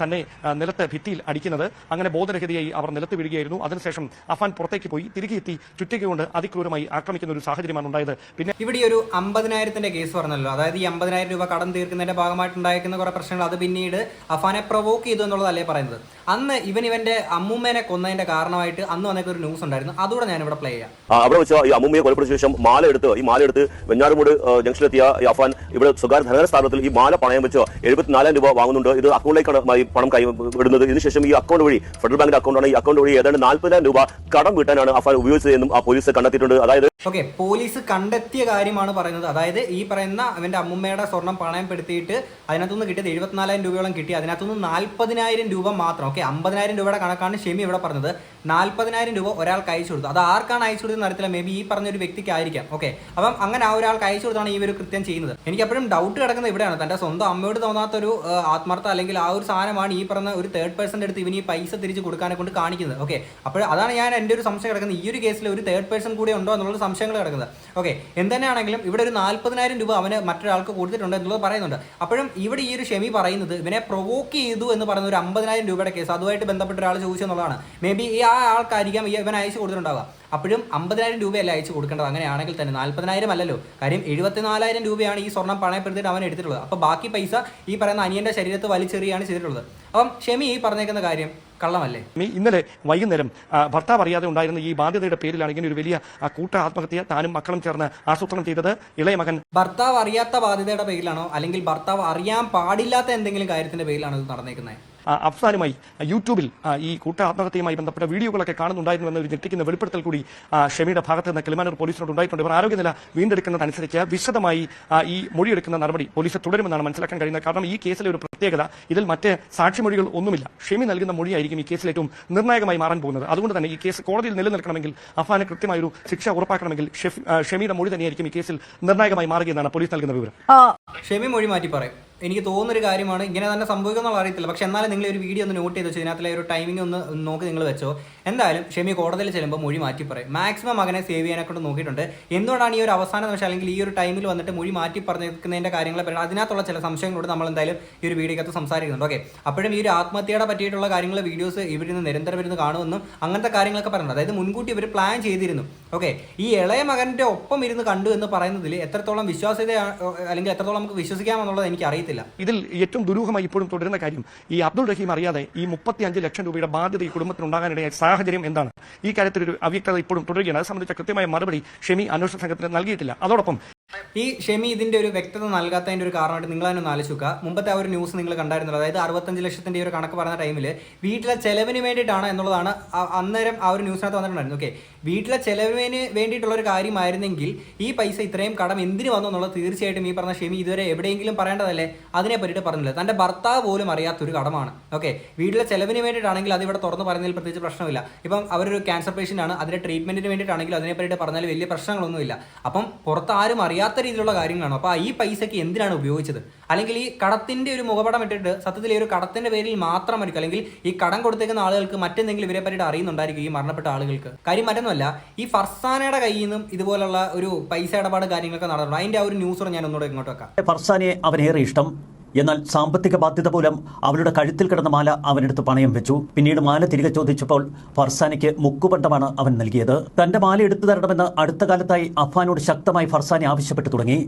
തന്നെ നിലത്ത് ഭിത്തിയിൽ അടിക്കുന്നത്. അങ്ങനെ ബോധരഹിതയായി അവർ നിലത്ത് വീഴുകയായിരുന്നു. അതിനുശേഷം അഫാൻ പുറത്തേക്ക് പോയി തിരികെ എത്തി ചുറ്റിക കൊണ്ട് അതിക്രൂരമായി ആക്രമിക്കുന്ന ഒരു സാഹചര്യമാണ് ഉണ്ടായത്. പിന്നെ ഇവിടെ ഒരു അമ്പതിനായിരത്തിന്റെ കേസ് പറഞ്ഞല്ലോ. അതായത് ഈ അമ്പതിനായിരം രൂപ കടം തീർക്കുന്നതിന്റെ ഭാഗമായിട്ട് ഉണ്ടായിരിക്കുന്ന കുറെ പ്രശ്നങ്ങൾ അത് പിന്നീട് അഫാനെ പ്രൊവോക്ക് ചെയ്തു എന്നുള്ളതല്ലേ പറയുന്നത്. അന്ന് ഇവൻ ഇവന്റെ അമ്മൂമ്മേനെ കൊന്നതിന്റെ കാരണമായിട്ട് അന്ന് വന്നേക്ക് ഒരു ന്യൂസ് ഉണ്ടായിരുന്നു. അതുകൂടെ ഞാൻ ഇവിടെ പ്ലേ ചെയ്യാം അവിടെ വെച്ച് ഈ അമ്മൂമ്മയെ കൊലപ്പെടുത്തിയ ശേഷം മാല എടുത്ത് ഈ മാല എടുത്ത് വെഞ്ഞാറുമൂട് ജംഗ്ഷനിലെത്തിയ യാഫാൻ ഇവിടെ സ്വകാര്യ ധനകാര്യ സ്ഥാപനത്തിൽ ഈ മാല പണയം വെച്ച് എഴുപത്തിനാലായിരം രൂപ വാങ്ങുന്നുണ്ട്. ഇത് അക്കൗണ്ടിലേക്കാണ് പണം കൈ വിടുന്നത്. ഇതിനുശേഷം ഈ അക്കൗണ്ട് വഴി ഫെഡറൽ ബാങ്കിന്റെ അക്കൗണ്ടാണ്. ഈ അക്കൗണ്ട് വഴി ഏതാണ്ട് നാൽപ്പതിനായിരം രൂപ കടം വീട്ടാനാണ് അഫാൻ ഉപയോഗിച്ചത് എന്നും ആ പോലീസ് കണ്ടെത്തിയിട്ടുണ്ട്. അതായത് ഓക്കെ പോലീസ് കണ്ടെത്തിയ കാര്യമാണ് പറയുന്നത്. അതായത് ഈ പറയുന്ന അവന്റെ അമ്മുമ്മയുടെ സ്വർണം പണയപ്പെടുത്തിയിട്ട് അതിനകത്തുനിന്ന് കിട്ടിയത് എഴുപത്തിനാലായിരം രൂപയോളം കിട്ടി. അതിനകത്തുനിന്ന് നാൽപ്പതിനായിരം രൂപ മാത്രം ഓക്കെ അമ്പതിനായിരം രൂപയുടെ കണക്കാണ് ഷെമി ഇവിടെ പറഞ്ഞത്. നാൽപ്പതിനായിരം രൂപ ഒരാൾക്ക് അയച്ചു കൊടുത്തു. അത് ആർക്കാണ് അയച്ചു കൊടുത്തതെന്ന് അറിയത്തില്ല. മേ ബി ഈ പറഞ്ഞ ഒരു വ്യക്തിക്ക് ആയിരിക്കാം ഓക്കെ അപ്പം അങ്ങനെ ആ ഒരാൾക്ക് അയച്ചു കൊടുത്താണ് ഈ ഒരു കൃത്യം ചെയ്യുന്നത്. എനിക്ക് എപ്പോഴും ഡൗട്ട് കിടക്കുന്നത് ഇവിടെയാണ്. തന്റെ സ്വന്തം അമ്മയോട് തോന്നാത്ത ഒരു ആത്മാർത്ഥ അല്ലെങ്കിൽ ആ ഒരു സാധനമാണ് ഈ പറഞ്ഞ ഒരു തേർഡ് പേഴ്സന്റെ അടുത്ത് ഇവന് ഈ പൈസ തിരിച്ച് കൊടുക്കാനെ കൊണ്ട് കാണിക്കുന്നത്. ഓക്കെ അപ്പോൾ അതാണ് ഞാൻ എന്റെ ഒരു സംശയം കിടക്കുന്നത്. ഈ ഒരു കേസിൽ ഒരു തേർഡ് പേഴ്സൺ കൂടെ ഉണ്ടോ എന്നുള്ള സംശയങ്ങൾ കിടക്കുന്നത്. ഓക്കെ എന്തുതന്നെയാണെങ്കിലും ഇവിടെ ഒരു നാൽപ്പതിനായിരം രൂപ അവന് മറ്റൊരാൾക്ക് കൊടുത്തിട്ടുണ്ട് എന്നുള്ളത് പറയുന്നുണ്ട്. അപ്പോഴും ഇവിടെ ഈ ഒരു ഷെമി പറയുന്നത് ഇവനെ പ്രൊവോക്ക് ചെയ്തു എന്ന് പറയുന്ന ഒരു അമ്പതിനായിരം രൂപയുടെ കേസ്. അതുമായിട്ട് ബന്ധപ്പെട്ട ഒരാൾ ചോദിച്ചു എന്നുള്ളതാണ്. മേ ബി ഈ ആ ആൾക്കായിരിക്കാം ഇവൻ അയച്ചു കൊടുത്തിട്ടുണ്ടാവുക. അപ്പോഴും അമ്പതിനായിരം രൂപയല്ല അയച്ചു കൊടുക്കേണ്ടത്? അങ്ങനെയാണെങ്കിൽ തന്നെ നാൽപ്പതിനായിരം അല്ലല്ലോ. കാര്യം എഴുപത്തിനാലായിരം രൂപയാണ് ഈ സ്വർണം പണയപ്പെടുത്തിയിട്ട് അവൻ എടുത്തിട്ടുള്ളത്. അപ്പോൾ ബാക്കി പൈസ ഈ പറയുന്ന അനിയന്റെ ശരീരത്ത് വലിച്ചെറിയാണ് ചെയ്തിട്ടുള്ളത്. അപ്പം ഷെമി ഈ പറഞ്ഞേക്കുന്ന കാര്യം കള്ളമല്ലേ? ഇന്നലെ വൈകുന്നേരം ഭർത്താവ് അറിയാതെ ഉണ്ടായിരുന്ന ഈ ബാധ്യതയുടെ പേരിലാണ് ഇങ്ങനെ ഒരു വലിയ കൂട്ട ആത്മഹത്യ താനും മക്കളും ചേർന്ന് ആസൂത്രണം ചെയ്തത് ഇളയ മകൻ. ഭർത്താവ് അറിയാത്ത ബാധ്യതയുടെ പേരിലാണോ? അല്ലെങ്കിൽ ഭർത്താവ് അറിയാൻ പാടില്ലാത്ത എന്തെങ്കിലും കാര്യത്തിന്റെ പേരിലാണോ ഇത് നടന്നേക്കുന്നത്? ആ, അഫ്സാനുമായി യൂട്യൂബിൽ ഈ കൂട്ട ആത്മഹത്യയുമായി ബന്ധപ്പെട്ട വീഡിയോകളൊക്കെ കാണുന്നുണ്ടായിരുന്നു എന്നൊരു ഞെട്ടിക്കുന്ന വെളിപ്പെടുത്തൽ കൂടി ഷമിയുടെ ഭാഗത്ത് നിന്ന് കിളിമാനൂർ പോലീസിനോട് ഉണ്ടായിട്ടുണ്ട്. ഇവർ ആരോഗ്യനില വീണ്ടെടുക്കുന്നതനുസരിച്ച് വിശദമായി ഈ മൊഴിയെടുക്കുന്ന നടപടി പോലീസ് തുടരുമെന്നാണ് മനസ്സിലാക്കാൻ കഴിയുന്നത്. കാരണം ഈ കേസിലെ ഒരു പ്രത്യേകത ഇതിൽ മറ്റ് സാക്ഷിമൊഴികൾ ഒന്നുമില്ല. ഷെമി നൽകുന്ന മൊഴിയായിരിക്കും ഈ കേസിൽ ഏറ്റവും നിർണായകമായി മാറാൻ പോകുന്നത്. അതുകൊണ്ട് തന്നെ ഈ കേസ് കോടതിയിൽ നിലനിൽക്കണമെങ്കിൽ അഫാന് കൃത്യമായ ഒരു ശിക്ഷ ഉറപ്പാക്കണമെങ്കിൽ ഷെമിയുടെ മൊഴി തന്നെയായിരിക്കും ഈ കേസിൽ നിർണായകമായി മാറുകയെന്നാണ് പോലീസ് നൽകുന്ന വിവരം. ഷെമി മൊഴി മാറ്റി പറയും. എനിക്ക് തോന്നുന്നൊരു കാര്യമാണ് ഇങ്ങനെ തന്നെ സംഭവിക്കുന്നുള്ള അറിയത്തില്ല. പക്ഷെ എന്നാലും നിങ്ങൾ ഒരു വീഡിയോ ഒന്ന് നോട്ട് ചെയ്ത്? വെച്ചോ ഇതിനകത്തിലെ ഒരു ടൈമിംഗ് ഒന്ന് നോക്കി നിങ്ങൾ വെച്ചോ. എന്തായാലും ഷെമി കോടതിയിൽ ചെല്ലുമ്പോൾ മൊഴി മാറ്റി പറയും. മാക്സിമം മകനെ സേവ് ചെയ്യാനെ കൊണ്ട് നോക്കിയിട്ടുണ്ട്. എന്തുകൊണ്ടാണ് ഈ ഒരു അവസാന നിമിഷം അല്ലെങ്കിൽ ഈ ഒരു ടൈമിൽ വന്നിട്ട് മൊഴി മാറ്റി പറഞ്ഞിരിക്കുന്നതിന്റെ കാര്യങ്ങളെ പറ്റി അതിനകത്തുള്ള ചില സംശയങ്ങളോട് നമ്മൾ എന്തായാലും ഈ ഒരു വീഡിയോക്കകത്ത് സംസാരിക്കുന്നുണ്ട്. ഓക്കെ അപ്പോഴും ഈ ഒരു ആത്മഹത്യയുടെ പറ്റിയിട്ടുള്ള കാര്യങ്ങൾ വീഡിയോസ് ഇവിടെ നിന്ന് നിരന്തരം ഇരുന്ന് കാണുമെന്നും അങ്ങനത്തെ കാര്യങ്ങളൊക്കെ പറയുന്നത് അതായത് മുൻകൂട്ടി ഇവർ പ്ലാൻ ചെയ്തിരുന്നു. ഓക്കെ ഈ ഇളയ മകന്റെ ഒപ്പം ഇരുന്ന് കണ്ടു എന്ന് പറയുന്നതിൽ എത്രത്തോളം വിശ്വാസ്യത അല്ലെങ്കിൽ എത്രത്തോളം നമുക്ക് വിശ്വസിക്കാമെന്നുള്ളത് എനിക്ക് അറിയത്തില്ല. ഇതിൽ ഏറ്റവും ദുരൂഹമായി ഇപ്പോഴും തുടരുന്ന കാര്യം ഈ അബ്ദുൾ റഹീം അറിയാതെ ഈ മുപ്പത്തി ലക്ഷം രൂപയുടെ ബാധ്യത ഈ കുടുംബത്തിന് ഉണ്ടാകാനിടയായ സാഹചര്യം എന്താണ്? ഈ കാര്യത്തിൽ ഒരു അവ്യക്തത ഇപ്പോഴും തുടരുകയാണ്. അത് സംബന്ധിച്ച കൃത്യമായ മറുപടി ഷെമി അന്വേഷണ സംഘത്തിന് നൽകിയിട്ടില്ല. അതോടൊപ്പം ഈ ഷെമി ഇതിന്റെ ഒരു വ്യക്തത നൽകാത്തതിന്റെ ഒരു കാരണമായിട്ട് നിങ്ങൾ തന്നെ ഒന്ന് ആലോചിക്കുക മുമ്പത്തെ ആ ഒരു ന്യൂസ് നിങ്ങൾ കണ്ടായിരുന്നല്ലോ. അതായത് അറുപത്തഞ്ച് ലക്ഷത്തിന്റെ ഒരു കണക്ക് പറഞ്ഞ ടൈമിൽ വീട്ടിലെ ചെലവിന് വേണ്ടിയിട്ടാണ് എന്നുള്ളതാണ് അന്നേരം ആ ഒരു ന്യൂസിനകത്ത് വന്നിട്ടുണ്ടായിരുന്നു ഓക്കെ വീട്ടിലെ ചെലവിന് വേണ്ടിയിട്ടുള്ള ഒരു കാര്യമായിരുന്നെങ്കിൽ ഈ പൈസ ഇത്രയും കടം എന്തിനു വന്നു എന്നുള്ളത് തീർച്ചയായിട്ടും ഈ പറഞ്ഞ ഷെമി ഇതുവരെ എവിടെയെങ്കിലും പറയേണ്ടതല്ലേ? അതിനെ പറ്റിയിട്ട് പറഞ്ഞില്ല. തന്റെ ഭർത്താവ് പോലും അറിയാത്തൊരു കടമാണ്. ഓക്കെ വീട്ടിലെ ചെലവിന് വേണ്ടിയിട്ടാണെങ്കിൽ അത് ഇവിടെ തുറന്ന് പറയുന്നതിൽ പ്രത്യേകിച്ച് പ്രശ്നമില്ല. ഇപ്പം അവരൊരു ക്യാൻസർ പേഷ്യന്റ് ആണ്. അതിന്റെ ട്രീറ്റ്മെന്റിന് വേണ്ടിയിട്ടാണെങ്കിൽ അതിനെ പറ്റിയിട്ട് പറഞ്ഞാൽ വലിയ പ്രശ്നങ്ങളൊന്നുമില്ല. അപ്പം പുറത്ത് ആരും അറിയാത്ത രീതിയിലുള്ള കാര്യങ്ങളാണ്. അപ്പോൾ ഈ പൈസയ്ക്ക് എന്തിനാണ് ഉപയോഗിച്ചത്? അല്ലെങ്കിൽ ഈ കടത്തിന്റെ ഒരു മുഖപടം ഇട്ടിട്ട് സത്യത്തിൽ ഈ ഒരു കടത്തിന്റെ പേരിൽ മാത്രമായിരിക്കും. അല്ലെങ്കിൽ ഈ കടം കൊടുത്തേക്കുന്ന ആളുകൾക്ക് മറ്റെന്തെങ്കിലും ഇവരെ പറ്റിയിട്ട് അറിയുന്നുണ്ടായിരിക്കും ഈ മരണപ്പെട്ട ആളുകൾക്ക്. കാര്യം മറ്റൊന്നുമല്ല ഈ ഫർസാനയുടെ കയ്യിൽ നിന്നും ഇതുപോലുള്ള ഒരു പൈസ ഇടപാട് കാര്യങ്ങളൊക്കെ നടന്നു. അതിന്റെ ആ ഒരു ന്യൂസ് ഞാൻ ഒന്നുകൂടെ ഇങ്ങോട്ട് വെക്കാം. ഫർസാനെ അവനേറെ ഇഷ്ടം എന്നാൽ സാമ്പത്തിക ബാധ്യത മൂലം അവളുടെ കഴുത്തിൽ കിടന്ന മാല അവനെടുത്ത് പണയം വെച്ചു. പിന്നീട് മാല തിരികെ ചോദിച്ചപ്പോൾ ഫർസാനയ്ക്ക് മുക്കുപണ്ടമാണ് അവൻ നൽകിയത്. തന്റെ മാല എടുത്തു തരണമെന്ന് അടുത്ത കാലത്തായി അഫ്വാനോട് ശക്തമായി ഫർസാനി ആവശ്യപ്പെട്ടു തുടങ്ങി.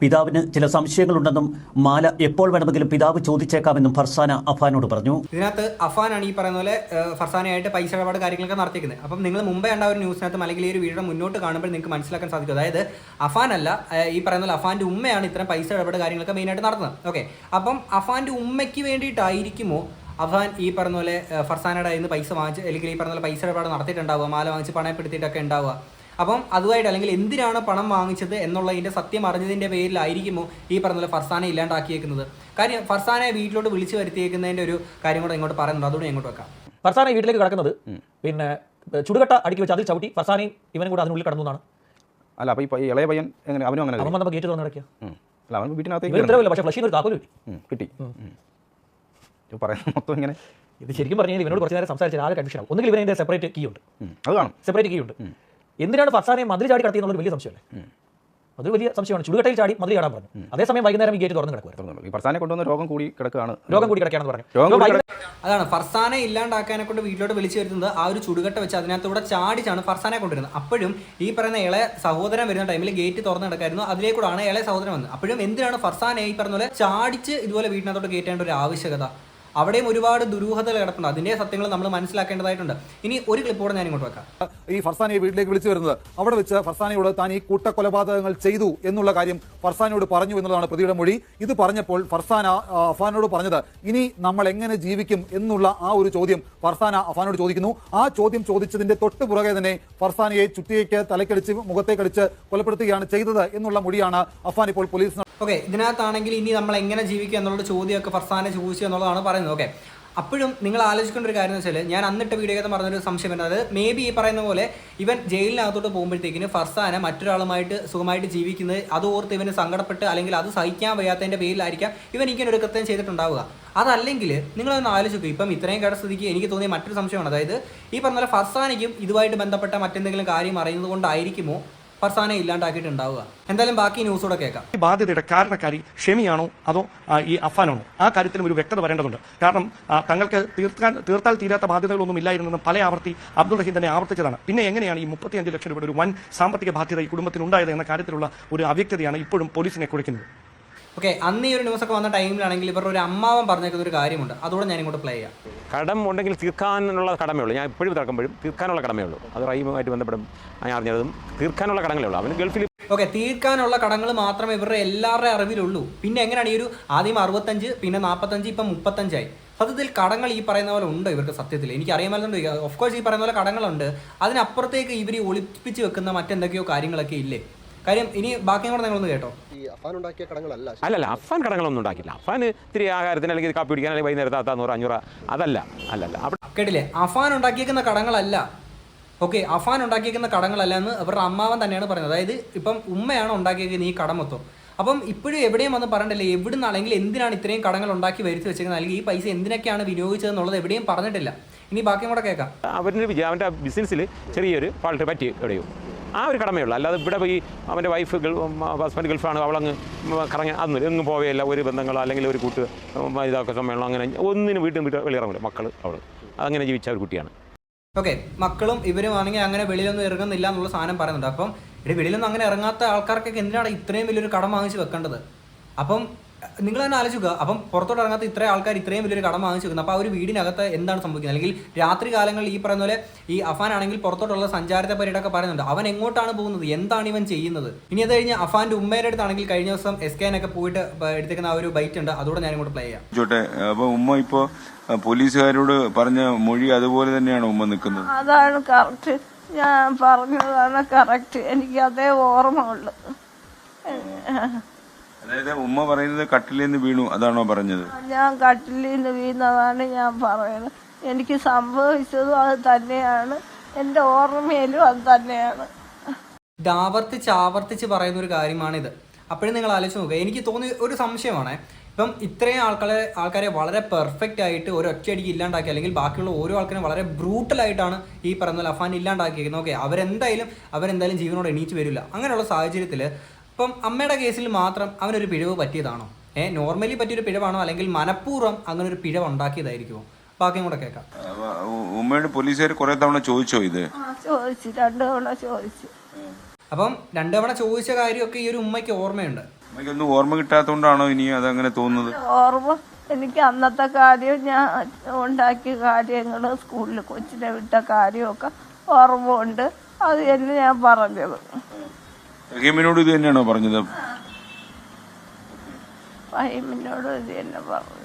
പിതാവിന് ചില സംശയങ്ങളുണ്ടെന്നും മാല എപ്പോൾ വേണമെങ്കിലും പിതാവ് ചോദിച്ചേക്കാമെന്നും ഫർസാന അഫാനോട് പറഞ്ഞു. ഇതിനകത്ത് അഫാനാണ് ഈ പറയുന്ന പോലെ ഫർസാനയായിട്ട് പൈസ ഇടപാട് കാര്യങ്ങളൊക്കെ നടത്തിക്കുന്നത് അപ്പം നിങ്ങൾ മുമ്പേ ഉണ്ട ഒരു ന്യൂസിനകത്തും അല്ലെങ്കിൽ ഈ ഒരു വീഡിയോ മുന്നോട്ട് കാണുമ്പോൾ നിങ്ങൾക്ക് മനസ്സിലാക്കാൻ സാധിക്കും. അതായത് അഫാൻ അല്ല ഈ പറയുന്ന പോലെ അഫാന്റെ ഉമ്മയാണ് ഇത്തരം പൈസ ഇടപാട് കാര്യങ്ങളൊക്കെ മെയിനായിട്ട് നടത്തുന്നത്. ഓക്കെ. അപ്പം അഫാന്റെ ഉമ്മയ്ക്ക് വേണ്ടിയിട്ടായിരിക്കുമോ അഫാൻ ഈ പറഞ്ഞ പോലെ ഫർസാനയുടെ പൈസ വാങ്ങിച്ച് അല്ലെങ്കിൽ ഈ പറഞ്ഞ പോലെ പൈസ ഇടപാട് നടത്തിയിട്ടുണ്ടാവുക മാല വാങ്ങിച്ച് പണയപ്പെടുത്തിയിട്ടൊക്കെ ഉണ്ടാവുക? അപ്പം അതുമായിട്ട് അല്ലെങ്കിൽ എന്തിനാണ് പണം വാങ്ങിച്ചത് എന്നുള്ളതിന്റെ സത്യം അറിഞ്ഞതിന്റെ പേരിലായിരിക്കുമോ ഈ പറഞ്ഞ പോലെ ഫർസാനെ ഇല്ലാണ്ടാക്കിയേക്കുന്നത്? കാര്യം ഫർസാനെ വീട്ടിലോട്ട് വിളിച്ചു വരുത്തിയേക്കുന്നതിന്റെ ഒരു കാര്യം കൂടെ ഇങ്ങോട്ട് പറയുന്നുണ്ട്. അതുകൊണ്ട് ഞാൻ ഇങ്ങോട്ട് വെക്കാം. ഫർസാനെ വീട്ടിലേക്ക് കടക്കുന്നത് പിന്നെ ചുടുകട്ട അടുക്കി വെച്ച് അതിൽ ചവിട്ടി ഫർസാനെയും ഇവനും കൂടെ അതിനുള്ളിൽ കടന്നു എന്നാണ്. അല്ല അപ്പോൾ ഈ ഇളയ പയ്യൻ എങ്ങനെ അവനും അങ്ങനെ അവൻ ഗേറ്റ് തുറന്ന് കിടക്കുക അല്ല അവൻ വീട്ടിനകത്തേക്ക്. പക്ഷേ ഫ്ലഷിൽ ഒരു കാക്കോലും കിട്ടി. പറയുന്നത് മൊത്തം ഇങ്ങനെ ഇത് ശരിക്കും പറഞ്ഞാൽ ഇവനോട് കുറച്ച് നേരം സംസാരിച്ചാൽ ആകെ കൺഫ്യൂഷൻ ആവും. ഒന്നുകിൽ ഇവനെ സെപ്പറേറ്റ് കീ ഉണ്ട്. അത് കാണും. സെപ്പറേറ്റ് കീ ഉണ്ട്. എന്തിനാണ് ഫർസാനെ മതിൽ ചാടി കടത്തി എന്നുള്ളത് വലിയ സംശയമല്ലേ? അതൊരു വലിയ സംശയമാണ്. ചുടുകട്ടയിൽ ചാടി മതിൽ ചാടാൻ പറഞ്ഞു. അതേസമയം വൈകുന്നേരം ഈ ഗേറ്റ് തുറന്ന് കിടക്കുക. ഈ ഫർസാനെ കൊണ്ടുവന്ന രോഗം കൂടി കിടക്കുകയാണ്. രോഗം കൂടി കിടക്കുകയാണെന്ന് പറഞ്ഞു. അതാണ് ഫർസാനെ ഇല്ലാണ്ടാക്കാനെ കൊണ്ട് വീട്ടിലോട്ട് വിളിച്ചു വരുന്നത് ആ ഒരു ചുടുകട്ട വെച്ച് അതിനകത്തൂടെ ചാടിച്ചാണ് ഫർസാനെ കൊണ്ടുവരുന്നത്. അപ്പോഴും ഈ പറയുന്ന ഇളയ സഹോദരൻ വരുന്ന ടൈമിൽ ഗേറ്റ് തുറന്ന് കിടക്കായിരുന്നു അതിലേക്കൂടാണ് ഇളയ സഹോദരൻ വന്നത്. അപ്പോഴും എന്തിനാണ് ഫർസാനെ ഈ പറഞ്ഞ പോലെ ചാടിച്ച് ഇതുപോലെ വീട്ടിനകത്തോട്ട് കയറ്റേണ്ട ഒരു ആവശ്യകത? അവിടെയും ഒരുപാട് ദുരൂഹതകൾ കിടപ്പുണ്ട്. അതിന്റെ സത്യങ്ങൾ നമ്മൾ മനസ്സിലാക്കേണ്ടതായിട്ടുണ്ട്. ഇനി ഒരു ക്ലിപ്പ് കൂടെ ഞാൻ ഇങ്ങോട്ട് വെക്കാം. ഈ ഫർസാനിയെ വീട്ടിലേക്ക് വിളിച്ചു വരുന്നത്. അവിടെ വെച്ച് ഫർസാനയോട് താൻ ഈ കൂട്ടക്കൊലപാതകങ്ങൾ ചെയ്തു എന്നുള്ള കാര്യം ഫർസാനയോട് പറഞ്ഞു എന്നുള്ളതാണ് പ്രതിയുടെ മൊഴി. ഇത് പറഞ്ഞപ്പോൾ ഫർസാന അഫാനോട് പറഞ്ഞത് ഇനി നമ്മൾ എങ്ങനെ ജീവിക്കും? എന്നുള്ള ആ ഒരു ചോദ്യം ഫർസാന അഫാനോട് ചോദിക്കുന്നു. ആ ചോദ്യം ചോദിച്ചതിന്റെ തൊട്ട് പുറകെ തന്നെ ഫർസാനയെ ചുറ്റിയേക്ക് തലക്കടിച്ച് മുഖത്തേക്കടിച്ച് കൊലപ്പെടുത്തുകയാണ് ചെയ്തത് എന്നുള്ള മൊഴിയാണ് അഫാൻ ഇപ്പോൾ പോലീസ് ഓക്കെ ഇതിനകത്താണെങ്കിൽ ഇനി നമ്മൾ എങ്ങനെ ജീവിക്കുക എന്നുള്ള ചോദ്യമൊക്കെ ഫർസാനെ ചോദിച്ചു എന്നുള്ളതാണ് പറയുന്നത്. ഓക്കെ അപ്പോഴും നിങ്ങൾ ആലോചിക്കേണ്ട ഒരു കാര്യം എന്ന് വെച്ചാൽ ഞാൻ അന്നിട്ട് വീഡിയോ പറഞ്ഞൊരു സംശയം വരുന്നത്. അത് മേ ബി ഈ പറയുന്ന പോലെ ഇവൻ ജയിലിനകത്തോട്ട് പോകുമ്പോഴത്തേക്കിന് ഫർസാന മറ്റൊരാളുമായിട്ട് സുഖമായിട്ട് ജീവിക്കുന്നത് അത് ഓർത്ത് ഇവന് സങ്കടപ്പെട്ട് അല്ലെങ്കിൽ അത് സഹിക്കാൻ വയ്യാത്തതിന്റെ പേരിലായിരിക്കാം ഇവൻ ഇങ്ങനെ ഒരു കൃത്യം ചെയ്തിട്ടുണ്ടാവുക. അതല്ലെങ്കിൽ നിങ്ങളൊന്ന് ആലോചിക്കും. ഇപ്പം ഇത്രയും കടസ്ഥിതിക്ക് എനിക്ക് തോന്നിയ മറ്റൊരു സംശയമാണ്. അതായത് ഈ പറഞ്ഞ പോലെ ഫർസാനയ്ക്കും ഇതുമായിട്ട് ബന്ധപ്പെട്ട മറ്റെന്തെങ്കിലും കാര്യം അറിയുന്നത് കൊണ്ടായിരിക്കുമോ? ഫർസാനെ ഇല്ലാണ്ടാക്കിയിട്ടുണ്ടാവുക. എന്തായാലും ബാക്കി ന്യൂസോടെ കേൾക്കാം. ഈ ബാധ്യതയുടെ കാരണക്കാരി ഷെമിയാണോ അതോ ഈ അഫാനാണോ ആ കാര്യത്തിലും ഒരു വ്യക്തത വരേണ്ടതുണ്ട്. കാരണം തങ്ങൾക്ക് തീർക്കാൻ തീർത്താൽ തീരാത്ത ബാധ്യതകളൊന്നും ഇല്ലായിരുന്നെന്ന് പല ആവർത്തി അബ്ദുൾ റഹീം തന്നെ ആവർത്തിച്ചതാണ്. പിന്നെ എങ്ങനെയാണ് ഈ മുപ്പത്തിയഞ്ച് ലക്ഷം രൂപയുടെ ഒരു വൻ സാമ്പത്തിക ബാധ്യത ഈ കുടുംബത്തിനുണ്ടായത് എന്ന കാര്യത്തിലുള്ള ഒരു അവ്യക്തതയാണ് ഇപ്പോഴും പോലീസിനെ കുറിക്കുന്നത് ഓക്കെ അന്ന് ഈ ഒരു ന്യൂസ് ഒക്കെ വന്ന ടൈമിലാണെങ്കിൽ ഇവരുടെ ഒരു അമ്മാവൻ പറഞ്ഞേക്കുന്ന ഒരു കാര്യമുണ്ട്. അതോടെ ഞാൻ ഇങ്ങോട്ട് പ്ലേ ചെയ്യാം. കടം ഉണ്ടെങ്കിൽ തീർക്കാനുള്ള കടമേ ഉള്ളൂ ഞാൻ ഇപ്പോഴും തിരക്കുമ്പോഴും തീർക്കാനുള്ള കടമേ ഉള്ളൂ. അത് റൈമുമായിട്ട് ബന്ധപ്പെടും. ഞാൻ അറിഞ്ഞതും തീർക്കാനുള്ള കടങ്ങളേ ഉള്ളൂ. അവന് ഗൾഫിൽ ഓക്കെ തീർക്കാനുള്ള കടങ്ങൾ മാത്രമേ ഇവരുടെ എല്ലാവരുടെ അറിവിലുള്ളൂ. പിന്നെ എങ്ങനെയാണ് ഈ ഒരു ആദ്യം അറുപത്തഞ്ച് പിന്നെ നാൽപ്പത്തഞ്ച് ഇപ്പം മുപ്പത്തഞ്ചായി? സത്യത്തിൽ കടങ്ങൾ ഈ പറയുന്ന പോലെ ഉണ്ടോ ഇവർക്ക് സത്യത്തിൽ. എനിക്ക് അറിയാമല്ലോ ഓഫ് കോഴ്സ് ഈ പറയുന്ന പോലെ കടങ്ങളുണ്ട്. അതിനപ്പുറത്തേക്ക് ഇവർ ഒളിപ്പിച്ച് വെക്കുന്ന മറ്റെന്തൊക്കെയോ കാര്യങ്ങളൊക്കെ ഇല്ലേ? കാര്യം ഇനി ബാക്കിയും കൂടെ നിങ്ങളൊന്ന് കേട്ടോ. ഈ അഫാൻ ഉണ്ടാക്കിയ കടങ്ങളല്ല അല്ലല്ല അഫാൻ കടങ്ങളൊന്നും ഉണ്ടാക്കില്ല അഫാൻ ഇത്തിരി ആഹാരത്തിന് അല്ലെങ്കിൽ കാപ്പി പിടിക്കാൻ അല്ലെങ്കിൽ വൈകുന്നേരത്തെ അത്താ നൂറ് അഞ്ഞൂറ് അതല്ല അല്ലല്ല. അവിടെ കേട്ടില്ലേ? അഫാൻ ഉണ്ടാക്കിയേക്കുന്ന കടങ്ങളല്ല. ഓക്കെ അഫാൻ ഉണ്ടാക്കിയേക്കുന്ന കടങ്ങളല്ല എന്ന് അവരുടെ അമ്മാവൻ തന്നെയാണ് പറയുന്നത്. അതായത് ഇപ്പം ഉമ്മയാണ് ഉണ്ടാക്കിയേക്കുന്ന ഈ കടം മൊത്തം. അപ്പം ഇപ്പോഴും എവിടെയും വന്ന് പറഞ്ഞിട്ടില്ല എവിടെ നിന്നാണെങ്കിൽ എന്തിനാണ് ഇത്രയും കടങ്ങൾ ഉണ്ടാക്കി വരുത്തി വെച്ചേക്കുന്നത്? അല്ലെങ്കിൽ ഈ പൈസ എന്തിനൊക്കെയാണ് വിനിയോഗിച്ചത് എന്നുള്ളത് എവിടെയും പറഞ്ഞിട്ടില്ല. ഇനി ബാക്കിയും കൂടെ കേൾക്കാം. അവരുടെ അവന്റെ ബിസിനസ്സിൽ ചെറിയൊരു ഫാൾട്ട് പറ്റി എവിടെയോ ആ ഒരു കടമയുള്ളൂ. അല്ലാതെ ഇവിടെ പോയി അവന്റെ വൈഫ് ഹസ്ബൻഡ് ഗൾഫാണ് അവളങ്ങ് കറങ്ങി അന്ന് എങ്ങും പോവുകയില്ല ഒരു ബന്ധങ്ങളോ അല്ലെങ്കിൽ ഒരു കൂട്ട് ഇതൊക്കെ സമ്മേളനം അങ്ങനെ ഒന്നിനും വീട്ടിൽ വീട്ടിൽ വെളിയിറങ്ങില്ല മക്കൾ അവൾ അങ്ങനെ ജീവിച്ച ഒരു കുട്ടിയാണ്. ഓക്കെ. മക്കളും ഇവരും ആണെങ്കിൽ അങ്ങനെ വെളിയിലൊന്നും ഇറങ്ങുന്നില്ല എന്നുള്ള സാധനം പറയുന്നുണ്ട്. അപ്പം ഇവിടെ വെളിയിലൊന്നും അങ്ങനെ ഇറങ്ങാത്ത ആൾക്കാർക്കൊക്കെ എന്തിനാണ് ഇത്രയും വലിയൊരു കടം വാങ്ങിച്ച് വെക്കേണ്ടത്? അപ്പം നിങ്ങൾ തന്നെ ആലോചിക്കുക. അപ്പം പുറത്തോട്ട് ഇറങ്ങാത്ത ഇത്രയും ആൾക്കാർ ഇത്രയും വലിയൊരു കടം വാങ്ങിച്ചു വെക്കുന്നത് അപ്പോൾ ആ ഒരു വീടിനകത്ത് എന്താണ് സംഭവിക്കുന്നത്? അല്ലെങ്കിൽ രാത്രി കാലങ്ങളിൽ ഈ പറയുന്ന പോലെ ഈ അഫാൻ ആണെങ്കിൽ പുറത്തോട്ടുള്ള സഞ്ചാരത്തെ പറ്റിയിട്ടൊക്കെ പറയുന്നുണ്ട്. അവൻ എങ്ങോട്ടാണ് പോകുന്നത്? എന്താണ് ഇവൻ ചെയ്യുന്നത്? ഇനി അത് കഴിഞ്ഞ് അഫാന്റെ ഉമ്മയുടെ അടുത്താണെങ്കിൽ കഴിഞ്ഞ ദിവസം എസ് കെനൊക്കെ പോയിട്ട് എടുത്തേക്കുന്ന ആ ഒരു ബൈറ്റ് ഉണ്ട്. അതുകൂടെ ഞാൻ ഇങ്ങോട്ട് പ്ലേ ചെയ്യാം. ചോട്ടെ അപ്പൊ ഉമ്മ ഇപ്പോ പോലീസുകാരോട് പറഞ്ഞ മൊഴി അതുപോലെ തന്നെയാണ് ഉമ്മ നിൽക്കുന്നത്? അതാണ് കറക്റ്റ് ഞാൻ പറഞ്ഞതാണ് കറക്റ്റ് എനിക്ക് അതേ ഓർമ്മ ഉള്ളു. അതായത് ഉമ്മ പറയുന്നത് കട്ടിലിൽ നിന്ന് വീണു അതാണോ പറഞ്ഞത്? ഞാൻ കട്ടിലിൽ നിന്ന് വീണതാണ് ഞാൻ പറയുന്നത്. എനിക്ക് സംഭവിച്ചതും അത് തന്നെയാണ്. എന്റെ ഓർമ്മയിലും അത് തന്നെയാണ്. ഇത് ആവർത്തിച്ച് ആവർത്തിച്ച് പറയുന്ന ഒരു കാര്യമാണിത്. അപ്പോഴും നിങ്ങൾ ആലോചിച്ച് നോക്കുക. എനിക്ക് തോന്നിയ ഒരു സംശയമാണ്. ഇപ്പം ഇത്രയും ആൾക്കാരെ ആൾക്കാരെ വളരെ പെർഫെക്റ്റ് ആയിട്ട് ഒരു ഒറ്റയടിക്ക് ഇല്ലാണ്ടാക്കി അല്ലെങ്കിൽ ബാക്കിയുള്ള ഓരോ ആൾക്കാരും വളരെ ബ്രൂട്ടലായിട്ടാണ് ഈ പറയുന്ന ലഫാൻ അഫാൻ ഇല്ലാണ്ടാക്കിയിരിക്കുന്നത്. ഓക്കെ അവരെന്തായാലും അവരെന്തായാലും ജീവനോട് എണീച്ച് വരില്ല. അങ്ങനെയുള്ള സാഹചര്യത്തിൽ ഇപ്പം അമ്മയുടെ കേസിൽ മാത്രം അവനൊരു പിഴവ് പറ്റിയതാണോ? ഏഹ് നോർമലി പറ്റിയൊരു പിഴവാണോ? അല്ലെങ്കിൽ മനഃപൂർവം അങ്ങനെ ഒരു പിഴവ് ഉണ്ടാക്കിയതായിരിക്കുമോ ബാക്കിയും കൂടെ കേൾക്കാം. ഉമ്മയോട് പോലീസുകാർ കുറെ തവണ ചോദിച്ചോ ഇത്? ആ ചോദിച്ചു. രണ്ടു തവണ ചോദിച്ചു. അപ്പം രണ്ടു തവണ ചോദിച്ച കാര്യമൊക്കെ ഈ ഒരു ഉമ്മയ്ക്ക് ഓർമ്മയുണ്ട്? ഉമ്മയ്ക്കൊന്നും ഓർമ്മ കിട്ടാത്തോണ്ടാണോ ഇനി അതങ്ങനെ തോന്നുന്നത്? ഓർമ്മ എനിക്ക് അന്നത്തെ കാര്യം ഞാൻ ഉണ്ടാക്കിയ കാര്യങ്ങൾ സ്കൂളിൽ കൊച്ചിനെ വിട്ട കാര്യമൊക്കെ ഓർമ്മ ഉണ്ട്. അത് തന്നെ ഞാൻ പറഞ്ഞത്. റഹീമിനോട് ഇത് തന്നെയാണോ പറഞ്ഞത്? റഹീമിനോട് ഇത് തന്നെ പറഞ്ഞു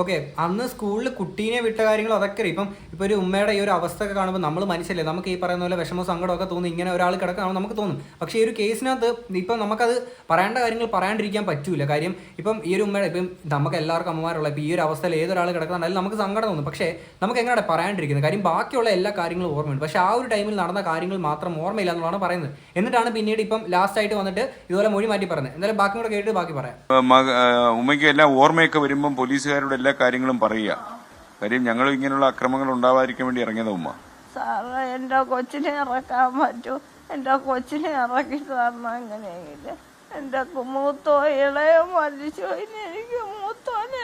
ഓക്കെ അന്ന് സ്കൂളിൽ കുട്ടീനെ വിട്ട കാര്യങ്ങൾ അതൊക്കെ. ഇപ്പം ഇപ്പോൾ ഒരു ഉമ്മയുടെ ഈ ഒരു അവസ്ഥ ഒക്കെ കാണുമ്പോൾ നമ്മൾ മനുഷ്യല്ലേ നമുക്ക് ഈ പറയുന്ന പോലെ വിഷമോ സങ്കടമൊക്കെ തോന്നും ഇങ്ങനെ ഒരാൾ കിടക്കണം നമുക്ക് തോന്നും. പക്ഷേ ഈ ഒരു കേസിനകത്ത് ഇപ്പം നമുക്കത് പറയേണ്ട കാര്യങ്ങൾ പറയാണ്ടിരിക്കാൻ പറ്റൂല. കാര്യം ഇപ്പം ഈ ഒരു ഉമ്മയുടെ ഇപ്പം നമുക്ക് എല്ലാവർക്കും അമ്മമാരുള്ള ഇപ്പം ഈ ഒരു അവസ്ഥയിൽ ഏതൊരാൾ കിടക്കുന്നുണ്ടെങ്കിൽ നമുക്ക് സങ്കടം തോന്നും. പക്ഷേ നമുക്ക് എങ്ങനെയാണ് പറയാണ്ടിരിക്കുന്നത്? കാര്യം ബാക്കിയുള്ള എല്ലാ കാര്യങ്ങളും ഓർമ്മയുണ്ട്. പക്ഷേ ആ ഒരു ടൈമിൽ നടന്ന കാര്യങ്ങൾ മാത്രം ഓർമ്മയില്ല എന്നുള്ളതാണ് പറയുന്നത്. എന്നിട്ടാണ് പിന്നീട് ഇപ്പം ലാസ്റ്റ് ആയിട്ട് വന്നിട്ട് ഇതുപോലെ മൊഴി മാറ്റി പറയുന്നത്. എന്തായാലും ബാക്കി കൂടെ കേട്ട് ബാക്കി പറയാം. ഉമ്മയ്ക്ക് എല്ലാം ഓർമ്മയൊക്കെ വരുമ്പം പോലീസുകാരോട് എല്ലാ കാര്യങ്ങളും പറയുക. കാര്യം ഞങ്ങൾ ഇങ്ങനെയുള്ള അക്രമങ്ങൾ ഉണ്ടാവാതിരിക്കാൻ വേണ്ടി ഇറങ്ങിയത് ഉമ്മ. സാറ് എന്റെ കൊച്ചിനെ ഇറക്കാൻ പറ്റൂ. എന്റെ കൊച്ചിനെ ഇറക്കി സാറിന് എങ്ങനെയെങ്കിൽ എന്റെ മൂത്തോ ഇളയോ മരിച്ചു. ഇനി എനിക്ക് മൂത്തോനെ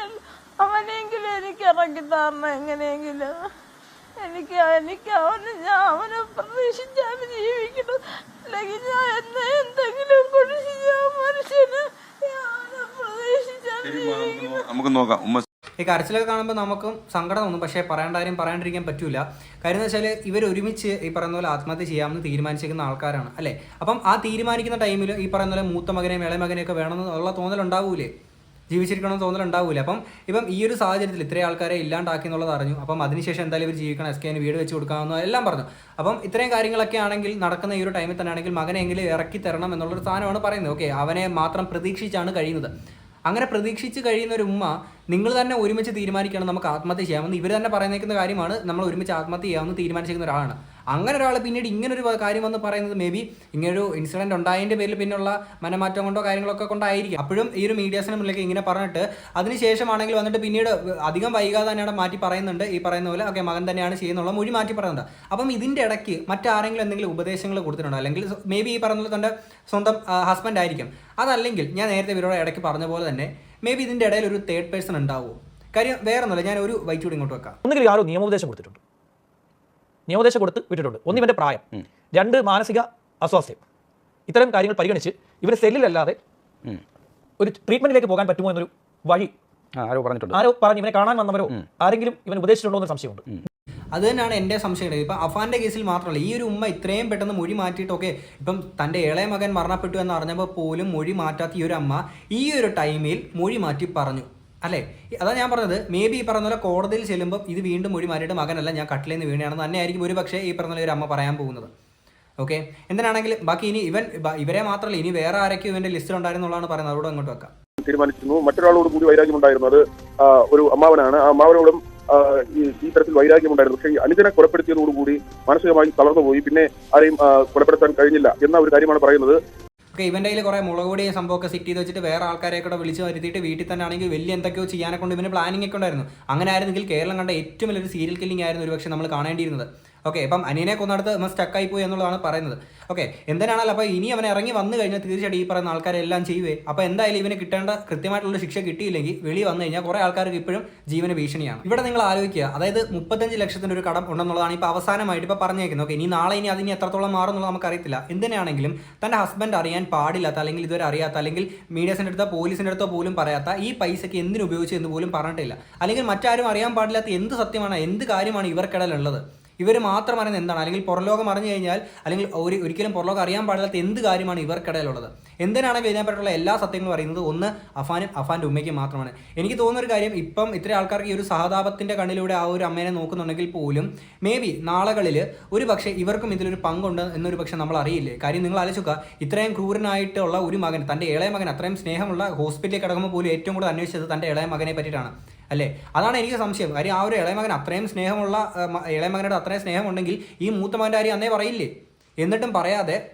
അവനെങ്കിലും എനിക്ക് ഇറക്കി തരണം എങ്ങനെയെങ്കിലും. എനിക്ക് എനിക്ക് അവന് ഞാൻ അവനെ പ്രതീക്ഷിച്ചാണ് ജീവിക്കണം. അല്ലെങ്കിൽ ഞാൻ എന്നെ എന്തെങ്കിലും കുടിച്ച് ഞാൻ മനുഷ്യന്. അവനെ ജീവിക്കുന്നത് നമുക്ക് നോക്കാം. ഉമ്മ ഈ കരച്ചിലൊക്കെ കാണുമ്പോൾ നമുക്കും സങ്കടം തോന്നും. പക്ഷേ പറയേണ്ട കാര്യം പറയാണ്ടിരിക്കാൻ പറ്റൂല. കാര്യം എന്ന് വെച്ചാൽ ഇവർ ഒരുമിച്ച് ഈ പറയുന്ന പോലെ ആത്മഹത്യ ചെയ്യാമെന്ന് തീരുമാനിച്ചിരിക്കുന്ന ആൾക്കാരാണ്. അല്ലേ? അപ്പം ആ തീരുമാനിക്കുന്ന ടൈമിൽ ഈ പറയുന്ന പോലെ മൂത്ത മകനെയും ഇളയ മകനെയൊക്കെ വേണമെന്നുള്ള തോന്നലുണ്ടാവൂലേ? ജീവിച്ചിരിക്കണമെന്ന് തോന്നലുണ്ടാവൂല? അപ്പം ഇപ്പം ഈ ഒരു സാഹചര്യത്തിൽ ഇത്രയും ആൾക്കാരെ ഇല്ലാണ്ടാക്കി എന്നുള്ളത് അറിഞ്ഞു. അപ്പം അതിനുശേഷം എന്തായാലും ഇവർ ജീവിക്കണം. എസ് കെന് വീട് വെച്ച് കൊടുക്കാമെന്ന് എല്ലാം പറഞ്ഞു. അപ്പം ഇത്രയും കാര്യങ്ങളൊക്കെ ആണെങ്കിൽ നടക്കുന്ന ഈ ഒരു ടൈമിൽ തന്നെ ആണെങ്കിൽ മകനെങ്കിലും ഇറക്കി തരണം എന്നുള്ളൊരു സാധനമാണ് പറയുന്നത്. ഓക്കെ അവനെ മാത്രം പ്രതീക്ഷിച്ചാണ് കഴിയുന്നത്. അങ്ങനെ പ്രതീക്ഷിച്ച് കഴിയുന്ന ഒരു ഉമ്മ നിങ്ങൾ തന്നെ ഒരുമിച്ച് തീരുമാനിക്കണം നമുക്ക് ആത്മഹത്യ ചെയ്യാമെന്ന് ഇവർ തന്നെ പറയുന്നേക്കുന്ന കാര്യമാണ് നമ്മൾ ഒരുമിച്ച് ആത്മഹത്യ ചെയ്യാമെന്ന് തീരുമാനിച്ചിരിക്കുന്ന ഒരാളാണ്. അങ്ങനെ ഒരാൾ പിന്നീട് ഇങ്ങനൊരു കാര്യം വന്ന് പറയുന്നത് മേ ബി ഇങ്ങനൊരു ഇൻസിഡന്റ് ഉണ്ടായതിന്റെ പേരിൽ പിന്നുള്ള മനമാറ്റം കൊണ്ടോ കാര്യങ്ങളൊക്കെ കൊണ്ടായിരിക്കും. അപ്പോഴും ഈ ഒരു മീഡിയാസിന് മുന്നിലേക്ക് ഇങ്ങനെ പറഞ്ഞിട്ട് അതിനുശേഷമാണെങ്കിൽ വന്നിട്ട് പിന്നീട് അധികം വൈകാതെ തന്നെയാണ് മാറ്റി പറയുന്നുണ്ട്. ഈ പറയുന്ന പോലെ ഓക്കെ മകൻ തന്നെയാണ് ചെയ്യുന്നുള്ള മൊഴി മാറ്റി പറയുന്നത് അപ്പം ഇതിന്റെ ഇടയ്ക്ക് മറ്റാരെങ്കിലും എന്തെങ്കിലും ഉപദേശങ്ങൾ കൊടുത്തിട്ടുണ്ടോ? അല്ലെങ്കിൽ മേ ബി ഈ പറഞ്ഞത് പോലെ തന്റെ സ്വന്തം ഹസ്ബൻഡ് ആയിരിക്കും. അതല്ലെങ്കിൽ ഞാൻ നേരത്തെ ഇവരോട് ഇടയ്ക്ക് പറഞ്ഞ പോലെ തന്നെ മേ ബി ഇതിന്റെ ഇടയിൽ ഒരു തേർഡ് പേഴ്സൺ ഉണ്ടാവുമോ കാര്യം വേറെ ഒന്നുമില്ല ഞാൻ ഒരു വൈറ്റ് കൂടി ഇങ്ങോട്ട് വെക്കാം. ഒന്നുകിൽ ആരോ നിയമോപദേശം കൊടുത്തിട്ടുണ്ട്. നിയമോപദേശം കൊടുത്ത് വിട്ടിട്ടുണ്ട്. ഒന്ന് ഇവന്റെ പ്രായം. രണ്ട് മാനസിക അസ്വാസ്ഥ്യം. ഇത്തരം കാര്യങ്ങൾ പരിഗണിച്ച് ഇവർ സെല്ലിലല്ലാതെ ഒരു ട്രീറ്റ്മെന്റിലേക്ക് പോകാൻ പറ്റുമോ എന്നൊരു വഴി ആരോ പറഞ്ഞിട്ടുണ്ട്. ആരോ പറഞ്ഞു ഇവനെ കാണാൻ വന്നവരോ ആരെങ്കിലും ഇവൻ ഉപദേശിച്ചിട്ടുണ്ടോ എന്ന് സംശയമുണ്ട്. അത് തന്നെയാണ് എന്റെ സംശയം ഇപ്പം അഫാന്റെ കേസിൽ മാത്രമല്ല ഈ ഒരു ഉമ്മ ഇത്രയും പെട്ടെന്ന് മൊഴി മാറ്റിയിട്ടൊക്കെ ഇപ്പം തന്റെ ഇളയ മകൻ മരണപ്പെട്ടു എന്ന് അറിഞ്ഞപ്പോൾ പോലും മൊഴി മാറ്റാത്ത ഈ ഒരു അമ്മ ഈ ഒരു ടൈമിൽ മൊഴി മാറ്റി പറഞ്ഞു. അല്ലേ? അതാ ഞാൻ പറഞ്ഞത്. മേ ബി ഈ പറഞ്ഞ പോലെ കോടതിയിൽ ചെല്ലുമ്പോൾ ഇത് വീണ്ടും മൊഴി മാറ്റിയിട്ട് മകനല്ല ഞാൻ കട്ടിലിൽ നിന്ന് വീണയാണെന്ന് തന്നെ ആയിരിക്കും ഒരു പക്ഷേ ഈ പറഞ്ഞ ഒരു അമ്മ പറയാൻ പോകുന്നത്. ഓക്കെ എന്തിനാണെങ്കിലും ബാക്കി ഇനി ഇവൻ ഇവരെ മാത്രമല്ല ഇനി വേറെ ആരൊക്കെ ഇവന്റെ ലിസ്റ്റിൽ ഉണ്ടായിരുന്നുള്ളതാണ് പറയുന്നത്. അതോടെ അങ്ങോട്ട് വെക്കാം. തീരുമാനിച്ചിരുന്നു. മറ്റൊരാളോട് കൂടി വൈരാഗ്യമുണ്ടായിരുന്നു അത് ഒരു അമ്മാവനാണ്. ആ അമ്മാവനോടും ഈ തരത്തിൽ വൈരാഗ്യമുണ്ടായിരുന്നു. പക്ഷേ അനുജനെ കൊലപ്പെടുത്തിയതോടുകൂടി മാനസികമായി തളർന്നുപോയി പിന്നെ ആരെയും കൊലപ്പെടുത്താൻ കഴിഞ്ഞില്ല എന്ന ഒരു കാര്യമാണ് പറയുന്നത്. ഓക്കെ ഇവന്റെ കയ്യിൽ കുറേ മുളക് പൊടിയും സംഭവമൊക്കെ സെറ്റ് ചെയ്ത് വെച്ചിട്ട് വേറെ ആൾക്കാരെ കൂടെ വിളിച്ച് വരുത്തിയിട്ട് വീട്ടിൽ തന്നെ ആണെങ്കിൽ വലിയ എന്തൊക്കെയോ ചെയ്യാനെ കൊണ്ട് ഇവന് പ്ലാനിംഗ് ഒക്കെ ഉണ്ടായിരുന്നു. അങ്ങനെ ആയിരുന്നെങ്കിൽ കേരളം കണ്ട ഏറ്റവും വലിയൊരു സീരിയൽ കില്ലിംഗ് ആയിരുന്നു ഒരുപക്ഷെ നമ്മൾ കാണേണ്ടിയിരുന്നത്. ഓക്കെ അപ്പം അനിയനെ കൊന്നടുത്ത് സ്റ്റക്കായി പോയി എന്നുള്ളതാണ് പറയുന്നത്. ഓക്കെ എന്തിനാണല്ലോ അപ്പോൾ ഇനി അവൻ ഇറങ്ങി വന്നു കഴിഞ്ഞാൽ തീർച്ചയായിട്ടും ഈ പറയുന്ന ആൾക്കാരെല്ലാം ചെയ്യുവേ. അപ്പോൾ എന്തായാലും ഇവന് കിട്ടേണ്ട കൃത്യമായിട്ടുള്ള ശിക്ഷ കിട്ടിയില്ലെങ്കിൽ വെളി വന്നു കഴിഞ്ഞാൽ കുറേ ആൾക്കാർക്ക് ഇപ്പോഴും ജീവന ഭീഷണിയാണ്. ഇവിടെ നിങ്ങൾ ആലോചിക്കുക അതായത് മുപ്പത്തഞ്ച് ലക്ഷത്തിന്റെ ഒരു കടം ഉണ്ടെന്നുള്ളതാണ് ഇപ്പോൾ അവസാനമായിട്ട് ഇപ്പോൾ പറഞ്ഞേക്കുന്നത്. ഓക്കെ ഇനി നാളെ ഇനി അതിന് എത്രത്തോളം മാറുമെന്നുള്ളത് നമുക്കറിയത്തില്ല. എന്തിനാണെങ്കിലും തന്റെ ഹസ്ബൻഡ് അറിയാൻ പാടില്ലാത്ത അല്ലെങ്കിൽ ഇതുവരെ അറിയാത്ത അല്ലെങ്കിൽ മീഡിയസിന്റെ അടുത്തോ പോലീസിന്റെ അടുത്തോ പോലും പറയാത്ത ഈ പൈസയ്ക്ക് എന്തിനു ഉപയോഗിച്ചു എന്ന് പോലും പറഞ്ഞിട്ടില്ല. അല്ലെങ്കിൽ മറ്റാരും അറിയാൻ പാടില്ലാത്ത എന്ത് സത്യമാണ് എന്ത് കാര്യമാണ് ഇവർക്കിടയിലുള്ളത്? ഇവർ മാത്രം അറിയുന്നത് എന്താണ്? അല്ലെങ്കിൽ പുറലോകം അറിഞ്ഞു കഴിഞ്ഞാൽ അല്ലെങ്കിൽ ഒരു ഒരിക്കലും പുറലോകം അറിയാൻ പാടില്ലാത്ത എന്ത് കാര്യമാണ് ഇവർക്കിടയിലുള്ളത്? എന്തിനാണ് വേദനപ്പെട്ടുള്ള എല്ലാ സത്യങ്ങളും അറിയുന്നത് ഒന്ന് അഫാനും അഫാന്റെ ഉമ്മയ്ക്കും മാത്രമാണ്. എനിക്ക് തോന്നുന്ന ഒരു കാര്യം ഇപ്പം ഇത്ര ആൾക്കാർക്ക് ഈ ഒരു സഹതാപത്തിന്റെ കണ്ണിലൂടെ ആ ഒരു അമ്മേനെ നോക്കുന്നുണ്ടെങ്കിൽ പോലും മേ ബി നാളുകളിൽ ഒരു പക്ഷേ ഇവർക്കും ഇതിലൊരു പങ്കുണ്ട് എന്നൊരു പക്ഷേ നമ്മൾ അറിയില്ലേ? കാര്യം നിങ്ങൾ ആലോചിക്കുക ഇത്രയും ക്രൂരനായിട്ടുള്ള ഒരു മകൻ തന്റെ ഇളയ മകൻ അത്രയും സ്നേഹമുള്ള ഹോസ്പിറ്റലിൽ കിടക്കുമ്പോൾ പോലും ഏറ്റവും കൂടുതൽ അന്വേഷിച്ചത് തന്റെ ഇളയ മകനെ പറ്റിയിട്ടാണ്. അല്ലേ? അതാണ് എനിക്ക് സംശയം. കാര്യം ആ ഒരു ഇളയമകൻ അത്രയും സ്നേഹമുള്ള ഇളയമകനോട് അത്രയും സ്നേഹമുണ്ടെങ്കിൽ ഈ മൂത്ത മകന്റെ കാര്യം അന്നേ പറയില്ലേ? എന്നിട്ടും പറയാതെ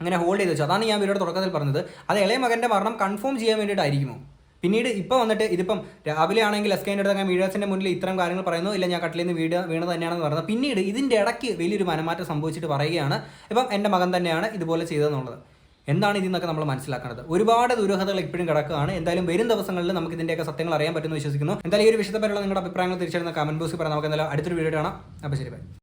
അങ്ങനെ ഹോൾഡ് ചെയ്ത് വെച്ചു. അതാണ് ഞാൻ വീടോട് തുടക്കത്തിൽ പറഞ്ഞത്. അത് ഇളയ മകന്റെ മരണം കൺഫേം ചെയ്യാൻ വേണ്ടിയിട്ടായിരിക്കുമോ? പിന്നീട് ഇപ്പോൾ വന്നിട്ട് ഇതിപ്പം രാവിലെ ആണെങ്കിൽ എസ് കെന്റെ അടുത്ത് മീഡിയാസിന്റെ മുന്നിൽ ഇത്തരം കാര്യങ്ങൾ പറയുന്നു. ഇല്ല ഞാൻ കട്ടിലിൽ നിന്ന് വീട് വീണ് തന്നെയാണെന്ന് പറഞ്ഞത്. പിന്നീട് ഇതിന്റെ ഇടയ്ക്ക് വലിയൊരു മനമാറ്റം സംഭവിച്ചിട്ട് പറയുകയാണ്. ഇപ്പം എന്റെ മകൻ തന്നെയാണ് ഇതുപോലെ ചെയ്തതെന്നുള്ളത്. എന്താണ് ഇതിൽ നിന്നൊക്കെ നമ്മൾ മനസ്സിലാക്കുന്നത് ഒരുപാട് ദുരൂഹതകൾ ഇപ്പോഴും കിടക്കുകയാണ്. എന്തായാലും വരും ദിവസങ്ങളിൽ നമുക്ക് ഇതിന്റെയൊക്കെ സത്യങ്ങൾ അറിയാൻ പറ്റുമെന്ന് വിശ്വസിക്കുന്നു. എന്തായാലും ഈ ഒരു വിഷയത്തെപ്പറ്റിയുള്ള നിങ്ങളുടെ അഭിപ്രായങ്ങൾ തിരിച്ചറിയുന്ന കമന്റ് ബോക്സിൽ പറയാം. നമുക്ക് എന്തായാലും അടുത്തൊരു വീഡിയോ കാണാം. അപ്പോൾ ശരി ബൈ